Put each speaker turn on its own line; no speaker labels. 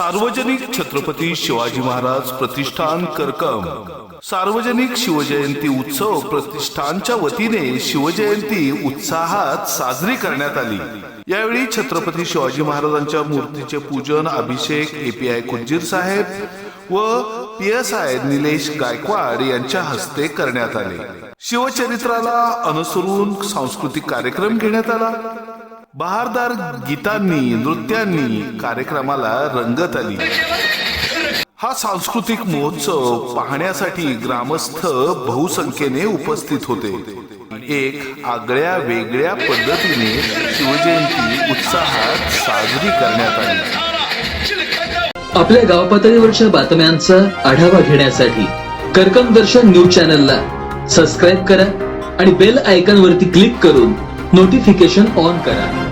सार्वजनिक छत्रपती शिवाजी महाराज प्रतिष्ठान करकम. सार्वजनिक शिवजयंती उत्सव प्रतिष्ठानच्या वतीने शिवजयंती उत्साहात साजरी करण्यात आली. यावेळी छत्रपती शिवाजी महाराजांच्या मूर्तीचे पूजन अभिषेक एपीआय कुंजीर साहेब व P S I Nilesh Gaikwad यांच्या हस्ते करण्यात आले. शिवचरित्राला अनुसरून सांस्कृतिक कार्यक्रम घेण्यात आला. बहारदार गीतांनी नृत्यांनी कार्यक्रमाला रंगत आली. हा सांस्कृतिक महोत्सव पाहण्यासाठी ग्रामस्थ बहुसंख्येने उपस्थित होते. एक आगळ्या वेगळ्या पद्धतीने शिवजयंती उत्साहात साजरी करण्यात आली.
आपल्या गाव पातळीवरच्या बातम्यांचा आढावा घेण्यासाठी कर्कम दर्शन न्यूज चॅनलला सबस्क्राईब करा आणि बेल आयकॉन वरती क्लिक करून नोटिफिकेशन ऑन करा.